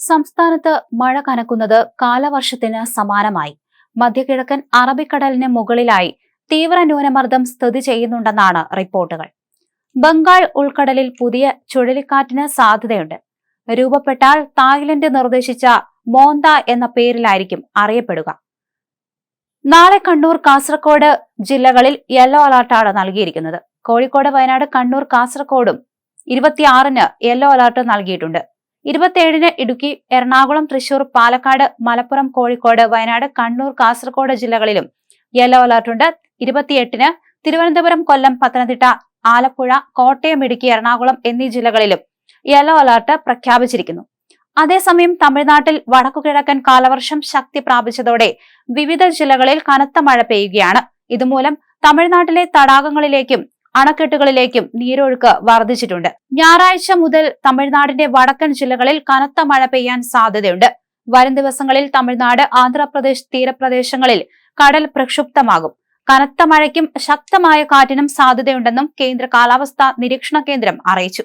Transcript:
സംസ്ഥാനത്ത് മഴ കനക്കുന്നത് കാലവർഷത്തിന് സമാനമായി. മധ്യകിഴക്കൻ അറബിക്കടലിന് മുകളിലായി തീവ്ര ന്യൂനമർദ്ദം സ്ഥിതി ചെയ്യുന്നുണ്ടെന്നാണ് റിപ്പോർട്ടുകൾ. ബംഗാൾ ഉൾക്കടലിൽ പുതിയ ചുഴലിക്കാറ്റിന് സാധ്യതയുണ്ട്. രൂപപ്പെട്ടാൽ തായ്ലൻഡ് നിർദ്ദേശിച്ച മോന്ത എന്ന പേരിലായിരിക്കും അറിയപ്പെടുക. നാളെ കണ്ണൂർ കാസർഗോഡ് ജില്ലകളിൽ യെല്ലോ അലർട്ടാണ് നൽകിയിരിക്കുന്നത്. കോഴിക്കോട് വയനാട് കണ്ണൂർ കാസർഗോഡും ഇരുപത്തിയാറിന് യെല്ലോ അലർട്ട് നൽകിയിട്ടുണ്ട്. ഇരുപത്തിയേഴിന് ഇടുക്കി എറണാകുളം തൃശൂർ പാലക്കാട് മലപ്പുറം കോഴിക്കോട് വയനാട് കണ്ണൂർ കാസർഗോഡ് ജില്ലകളിലും യെല്ലോ അലർട്ട് അലർട്ടുണ്ട് ഇരുപത്തിയെട്ടിന് തിരുവനന്തപുരം കൊല്ലം പത്തനംതിട്ട ആലപ്പുഴ കോട്ടയം ഇടുക്കി എറണാകുളം എന്നീ ജില്ലകളിലും യെല്ലോ അലർട്ട് പ്രഖ്യാപിച്ചിരിക്കുന്നു. അതേസമയം തമിഴ്നാട്ടിൽ വടക്കുകിഴക്കൻ കാലവർഷം ശക്തി പ്രാപിച്ചതോടെ വിവിധ ജില്ലകളിൽ കനത്ത മഴ പെയ്യുകയാണ്. ഇതുമൂലം തമിഴ്നാട്ടിലെ തടാകങ്ങളിലേക്കും അണക്കെട്ടുകളിലേക്കും നീരൊഴുക്ക് വർദ്ധിച്ചിട്ടുണ്ട്. ഞായറാഴ്ച മുതൽ തമിഴ്നാടിന്റെ വടക്കൻ ജില്ലകളിൽ കനത്ത മഴ പെയ്യാൻ സാധ്യതയുണ്ട്. വരും ദിവസങ്ങളിൽ തമിഴ്നാട് ആന്ധ്രാപ്രദേശ് തീരപ്രദേശങ്ങളിൽ കടൽ പ്രക്ഷുബ്ധമാകും. കനത്ത മഴയ്ക്കും ശക്തമായ കാറ്റിനും സാധ്യതയുണ്ടെന്നും കേന്ദ്ര കാലാവസ്ഥാ നിരീക്ഷണ കേന്ദ്രം അറിയിച്ചു.